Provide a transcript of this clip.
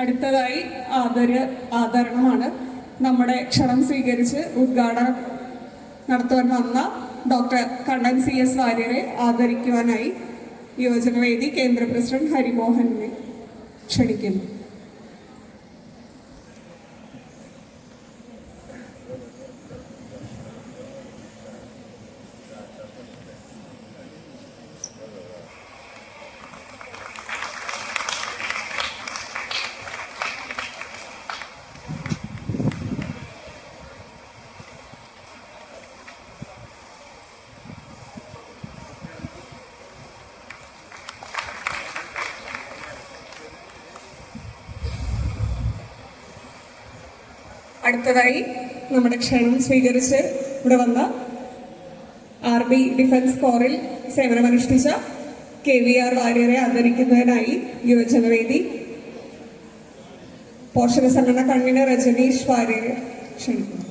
അടുത്തതായി ആദര ആദരണമാണ് നമ്മുടെ ക്ഷണം സ്വീകരിച്ച് ഉദ്ഘാടനം നടത്തുവാൻ വന്ന ഡോക്ടർ കണ്ണൻ സി എസ് വാര്യരെ ആദരിക്കുവാനായി യുവജനവേദി കേന്ദ്ര പ്രസിഡന്റ് ഹരിമോഹനെ ക്ഷണിക്കുന്നു. അടുത്തതായി നമ്മുടെ ക്ഷണം സ്വീകരിച്ച് ഇവിടെ വന്ന ആർ ബി ഡിഫൻസ് കോറിൽ സേവനമനുഷ്ഠിച്ച കെ വി ആർ വാര്യരെ ആദരിക്കുന്നതിനായി യുവജനവേദി. പോഷക സംഘടന കൺവീനർ രജനീഷ് വാര്യരെ ക്ഷണിക്കുന്നു.